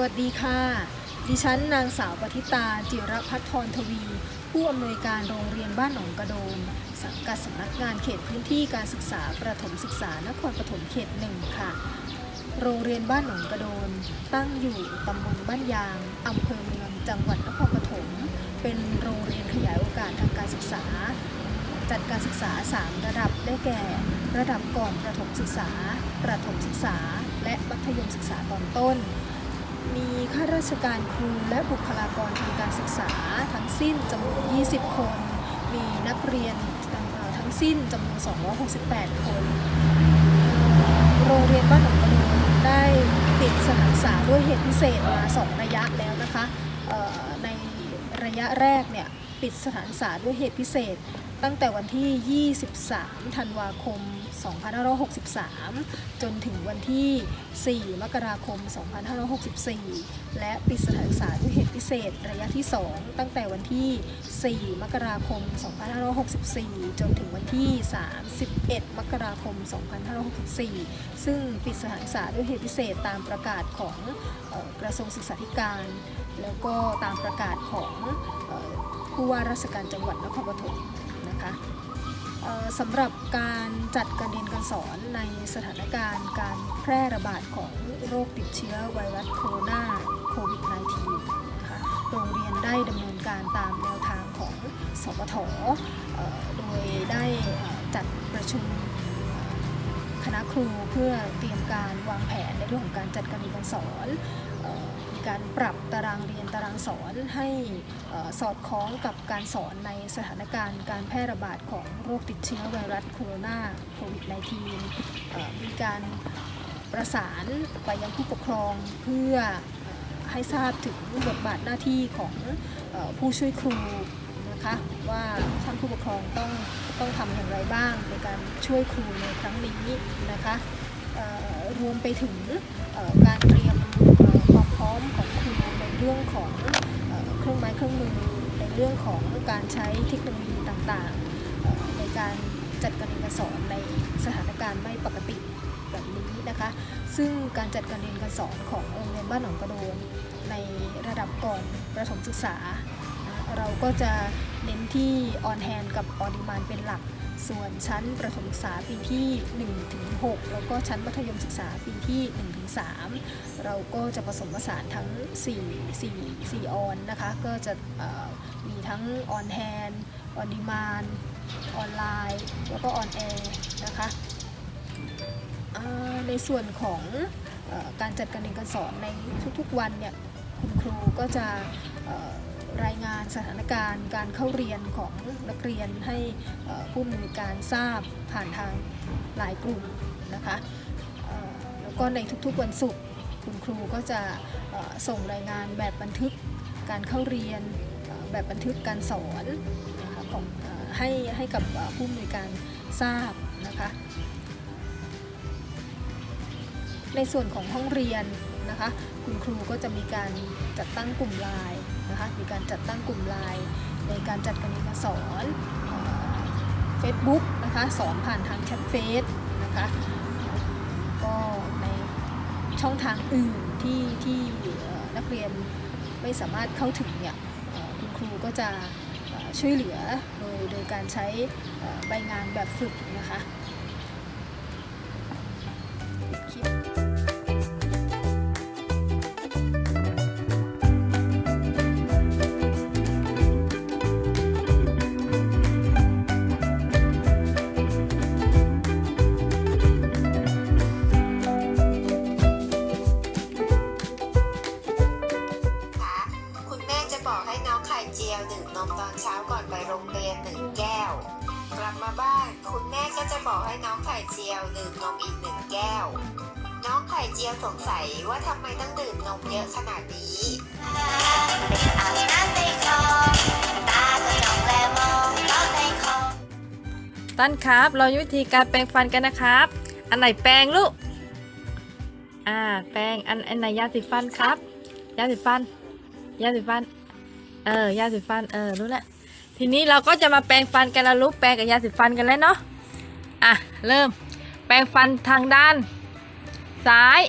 วัสดีค่ะ ดิฉันนางสาวปฏิตา จิรพัฒน์ทรทวี ผู้อำนวยการโรงเรียนบ้านหนองกระโดนสังกัดสำนักงานเขตพื้นที่การศึกษาประถมศึกษานครปฐมเขตหนึ่งค่ะ โรงเรียนบ้านหนองกระโดน ตั้งอยู่ตำบลบ้านยางอำเภอเมืองจังหวัดนครปฐม เป็นโรงเรียนขยายโอกาสทางการศึกษา จัดการศึกษา 3 ระดับได้แก่ ระดับก่อนประถมศึกษา ประถมศึกษา และมัธยมศึกษาตอนต้น มีข้าราชการครูและบุคลากรทางการศึกษาทั้งสิ้นจำนวน 20 คน มีนักเรียนทั้งสิ้นจำนวน 268 คน โรงเรียนบ้านหนองกระโดนได้ปิดสถานศึกษาด้วยเหตุพิเศษมา 2 ระยะแล้วนะคะในระยะแรกเนี่ยปิดสถานศึกษาด้วยเหตุพิเศษ ตั้งแต่วันที่ 23 ธันวาคม 2563 จนถึงวันที่ 4 มกราคม 2564 และปิดสถานศึกษาด้วยเหตุพิเศษระยะที่ 2 ตั้งแต่วันที่ 4 มกราคม 2564 จนถึงวันที่ 31 มกราคม 2564 ซึ่งปิดสถานศึกษาด้วยเหตุพิเศษตามประกาศของออกระทรวงศึกษาธิการ แล้วก็ตามประกาศของผู้ว่าราชการจังหวัดนครปฐม สำหรับการจัดการเรียนการสอนในสถานการณ์การแพร่ระบาดของโรคติดเชื้อไวรัสโคโรนาโควิด -19 นะคะโรงเรียนได้ดำเนินการตามแนวทางของสปทโดยได้จัดประชุมคณะครูเพื่อเตรียมการวางแผนในเรื่องของการจัดการเรียนการสอน การปรับตารางเรียนตารางสอนให้สอดคล้องกับการสอนในสถานการณ์การแพร่ระบาดของโรคติดเชื้อไวรัสโคโรนาโควิด -19 มีการประสานไปยังผู้ปกครองเพื่อให้ทราบถึงบทบาทหน้าที่ของผู้ช่วยครูนะคะว่าท่านผู้ปกครองต้องต้องทำอย่างไรบ้างในการช่วยครูในครั้งนี้นะคะรวมไปถึงการเตรียม ร้อมของครูในเรื่องของเครื่องไม้เครื่องมือในเรื่องของการใช้เทคโนโลยีต่างๆ ในการจัดการเรียนการสอนในสถานการณ์ไม่ปกติแบบนี้นะคะ ซึ่งการจัดการเรียนการสอนของโรงเรียนบ้านหนองกระโดนในระดับก่อนประถมศึกษา เราก็จะเน้นที่ออนแฮนกับออนดีมานเป็นหลัก ส่วนชั้นประถมศึกษาปีที่1ถึง6แล้วก็ชั้นมัธยมศึกษาปีที่1ถึง3เราก็จะผสมผสานทั้ง 4 4 4 ออนนะคะ ก็จะมีทั้งออนแฮนออนดีมานออนไลน์ แล้วก็ออนแอร์นะคะในส่วนของอการจัดการเรียนการสอนในทุกๆวันเนี่ย คุณครูก็จะ รายงานสถานการณ์การเข้าเรียนของนักเรียนให้ผู้อำนวยการทราบผ่านทางหลายกลุ่มนะคะแล้วก็ในทุกๆวันศุกร์คุณครูก็จะส่งรายงานแบบบันทึกการเข้าเรียนแบบบันทึกการสอนนะคะของให้ให้กับผู้อำนวยการทราบนะคะในส่วนของห้องเรียนนะคะคุณครูก็จะมีการจัดตั้งกลุ่มไลน์ นะคะมีการจัดตั้งกลุ่มไลน์ในการจัดการเรียนการสอนเฟซบุ๊กนะคะสอนผ่านทางแชทเฟซนะคะก็ในช่องทางอื่นที่ที่นักเรียนไม่สามารถเข้าถึงเนี่ยคุณครูก็จะช่วยเหลือโดยโดยการใช้ใบงานแบบฝึกนะคะ สงสัยว่าทำไมต้องดื่มนมเยอะขนาดนี้อาบน้ำในคลองตาก็จ้องแลมองน้องในครับ เราวิธีการแปรงฟันกันนะครับ อันไหนแปรงลูก อ่า แปรงอันอันไหนยาสีฟันครับ ยาสีฟัน ยาสีฟัน เออ ยาสีฟัน เออ รู้แล้ว ทีนี้เราก็จะมาแปรงฟันกันแล้วลูกแปรงกับยาสีฟันกันแล้วเนาะ อะ เริ่ม แปรงฟันทางด้าน ซ้าย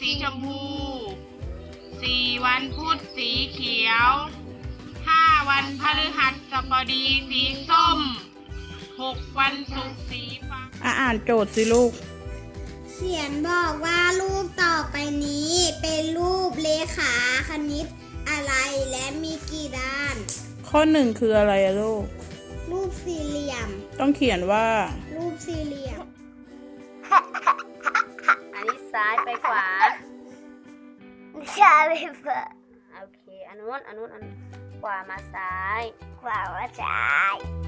สีชมพูสี่วันพุธสีเขียวห้าวันพฤหัสบดีสีส้มหกวันศุกร์สีฟ้า อะอ่านโจทย์สิลูก เขียนบอกว่ารูปต่อไปนี้เป็นรูปเลขาคณิตอะไรและมีกี่ด้าน ข้อหนึ่งคืออะไรอะลูก รูปสี่เหลี่ยม ต้องเขียนว่า รูปสี่เหลี่ยมอันนี้ ซ้ายไปขวาใช่ไหมเฟิร์โอเคอันนู้นอันนู้นอันขวามาซ้าย ขวาว่าใช่อั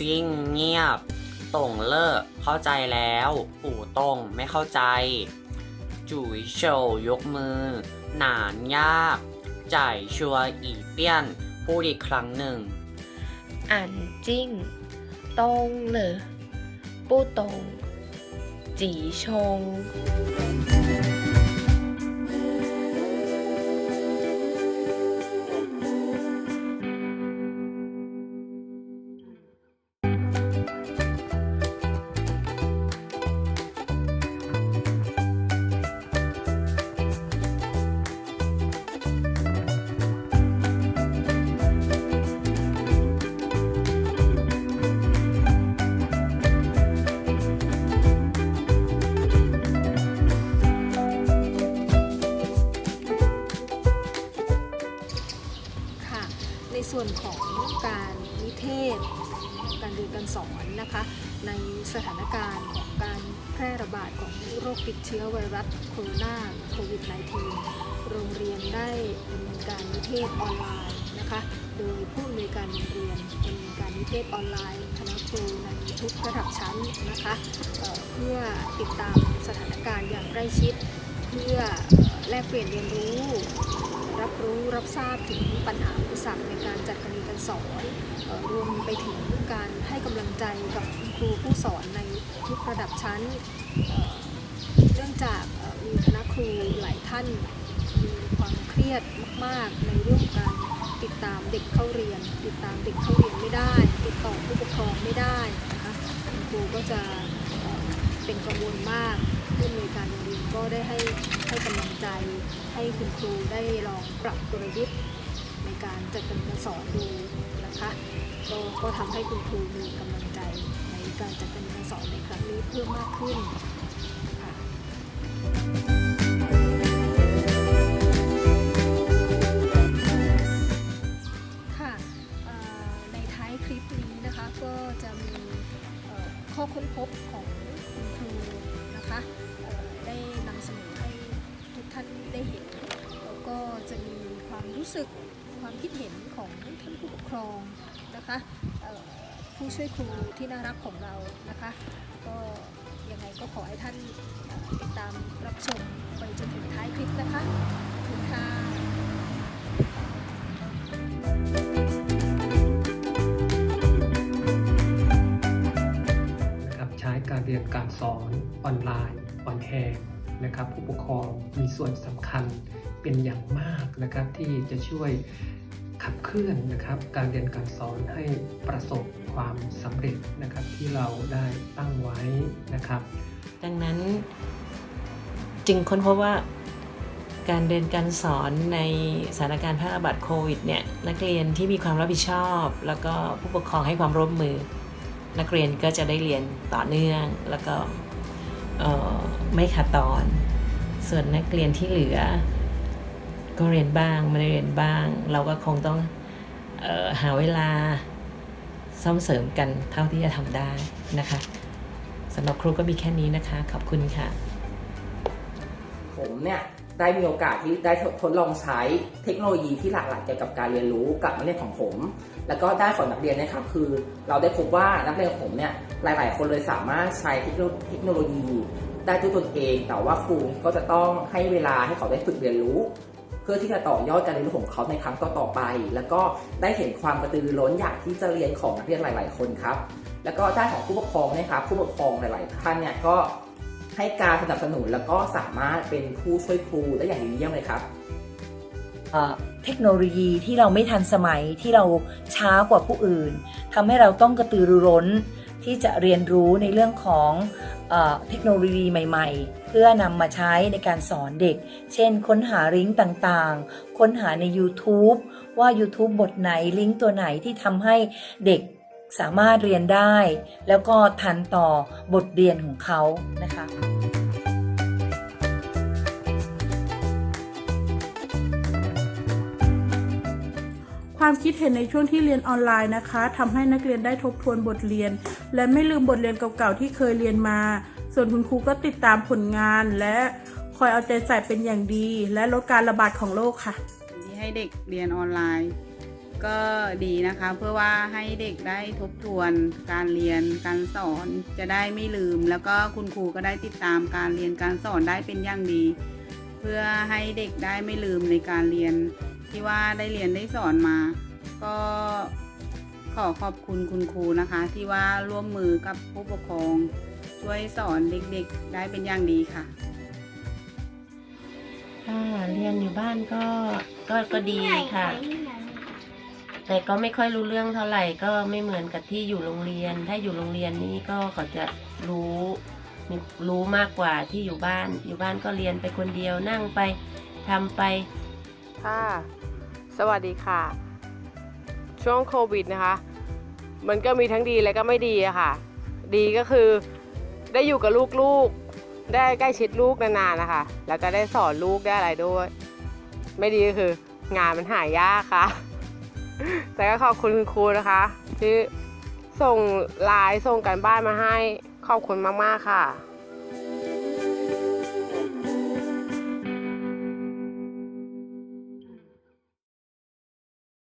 จริง เงียบต่งเลิกเข้าใจแล้วปู่ตงไม่เข้าใจ จุ๋ยโฉวยกมือ หนานยาก จ่ายชัวอีเปี้ยน พูดอีกครั้งหนึ่ง อันจิ้งตรงเลยปู้ตงจีชง ดของโรคติดเชื้อไวรัสโคโรนาโควิด -19 โรงเรียนได้ดำเนินการนิเทศออนไลน์นะคะ โดยผู้อำนวยการโรงเรียนดำเนินการนิเทศออนไลน์คณะครูในทุกระดับชั้นนะคะเเพื่อติดตามสถานการณ์อย่างใกล้ชิด เพื่อแลกเปลี่ยนเรียนรู้ รับรู้รับทราบถึงปัญหาอุปสรรคในการจัดการเรียนการสอนรวมไปถึงการให้กำลังใจกับครูผู้สอนใน ทุกระดับชั้นเนื่องจากมีคณะครูหลายท่านมีความเครียดมากๆ ในเรื่องการติดตามเด็กเข้าเรียน ติดตามเด็กเข้าเรียนไม่ได้ ติดต่อผู้ปกครองไม่ได้นะคะคุณครูก็จะเป็นกังวลมากผู้อำนวยการโรงเรียนก็ได้ให้ให้กำลังใจให้คุณครูได้ลองปรับกลยุทธ์ ในการจัดการเรียนการสอนดูนะคะก็ก็ทำให้คุณครูมีกำลังใจในการจัดการเรียนการสอนในครั้งนี้เพิ่มมากขึ้นค่ะค่ะในท้ายคลิปนี้นะคะก็จะมีข้อค้นพบของคุณครูนะคะได้นำเสนอให้ทุกท่านได้เห็น แล้วก็จะมีความรู้สึก ความคิดเห็นของท่านผู้ปกครองนะคะผู้ช่วยครูที่น่ารักของเรานะคะ ก็ยังไงก็ขอให้ท่านติดตามรับชมไปจนถึงท้ายคลิปนะคะขอบคุณค่ะนะครับใช้การเรียนการสอนออนไลน์ออนแฮง นะครับ ผู้ปกครองมีส่วนสำคัญเป็นอย่างมากนะครับ ที่จะช่วยขับเคลื่อนนะครับ การเรียนการสอนให้ประสบความสำเร็จนะครับที่เราได้ตั้งไว้นะครับ ดังนั้นจึงค้นพบว่าการเรียนการสอนในสถานการณ์แพร่ระบาดโควิดเนี่ยนักเรียนที่มีความรับผิดชอบ แล้วก็ผู้ปกครองให้ความร่วมมือ นักเรียนก็จะได้เรียนต่อเนื่องแล้วก็ ไม่ขาดตอน ส่วนนักเรียนที่เหลือ ก็เรียนบ้างไม่ได้เรียนบ้าง เราก็คงต้องออหาเวลาซ่อมเสริมกันเท่าที่จะทำได้นะคะสำหรับครูก็มีแค่นี้นะคะ ขอบคุณค่ะ ผมเนี่ย ได้มีโอกาสที่ได้ทดลองใช้เทคโนโลยีที่หลากหลายเกี่ยวกับการเรียนรู้กับนักเรียนของผม แล้วก็ได้ของนักเรียนนะครับคือ เราได้พบว่านักเรียนของผมเนี่ยหลาย ๆ คนเลยสามารถใช้เทคโนเทคโนโลยี ได้ด้วยตนเอง แต่ว่าครูก็จะต้องให้เวลาให้เขาได้ฝึกเรียนรู้ เพื่อที่จะต่อยอดการเรียนรู้ของเขาในครั้งต่อๆไป แล้วก็ได้เห็นความกระตือรือร้นอยากที่จะเรียนของนักเรียนหลาย ๆ คนครับแล้วก็ด้านของผู้ปกครองนะครับผู้ปกครองหลาย ๆ ท่านเนี่ยก็ ให้การสนับสนุนแล้วก็สามารถเป็นผู้ช่วยครูได้อย่างดีเยี่ยมเลยครับเทคโนโลยีที่เราไม่ทันสมัยที่เราช้ากว่าผู้อื่นทำให้เราต้องกระตือรือร้น ที่จะเรียนรู้ในเรื่องของเออเทคโนโลยีใหม่ ๆ เพื่อนำมาใช้ในการสอนเด็ก เช่น ค้นหาลิงก์ต่างๆ ค้นหาใน YouTube ว่า YouTube บทไหนลิงก์ตัวไหนที่ทำให้เด็ก สามารถเรียนได้ แล้วก็ทันต่อบทเรียนของเขานะคะความคิดเห็นในช่วงที่เรียนออนไลน์นะคะทำให้นักเรียนได้ทบทวนบทเรียน และไม่ลืมบทเรียนเก่าๆที่เคยเรียนมา ส่วนคุณครูก็ติดตามผลงาน และคอยเอาใจใส่เป็นอย่างดี และลดการระบาดของโรคค่ะที่ให้เด็กเรียนออนไลน์ ก็ดีนะคะ เพื่อว่าให้เด็กได้ทบทวนการเรียนการสอนจะได้ไม่ลืม แล้วก็คุณครูก็ได้ติดตามการเรียนการสอนได้เป็นอย่างดี เพื่อให้เด็กได้ไม่ลืมในการเรียนที่ว่าได้เรียนได้สอนมา ก็ขอขอบคุณคุณครูนะคะ ที่ว่าร่วมมือกับผู้ปกครอง ช่วยสอนเด็กๆได้เป็นอย่างดีค่ะเรียนอยู่บ้านก็ก็ก็ดีค่ะ แต่ก็ไม่ค่อยรู้เรื่องเท่าไหร่ก็ไม่เหมือนกับที่อยู่โรงเรียน ถ้าอยู่โรงเรียนนี่ก็เขาจะรู้รู้มากกว่าที่อยู่บ้าน อยู่บ้านก็เรียนไปคนเดียวนั่งไปทำไปค่ะสวัสดีค่ะ ช่วงโควิดนะคะ มันก็มีทั้งดีและก็ไม่ดีอะค่ะ ดีก็คือได้อยู่กับลูกๆ ได้ใกล้ชิดลูกนานๆนะคะ แล้วก็ได้สอนลูกได้อะไรด้วย ไม่ดีก็คืองานมันหายากค่ะ แต่ก็ขอบคุณคุณครูนะคะ ที่ส่งไลน์ส่งกันบ้านมาให้ขอบคุณมาก ๆ ค่ะ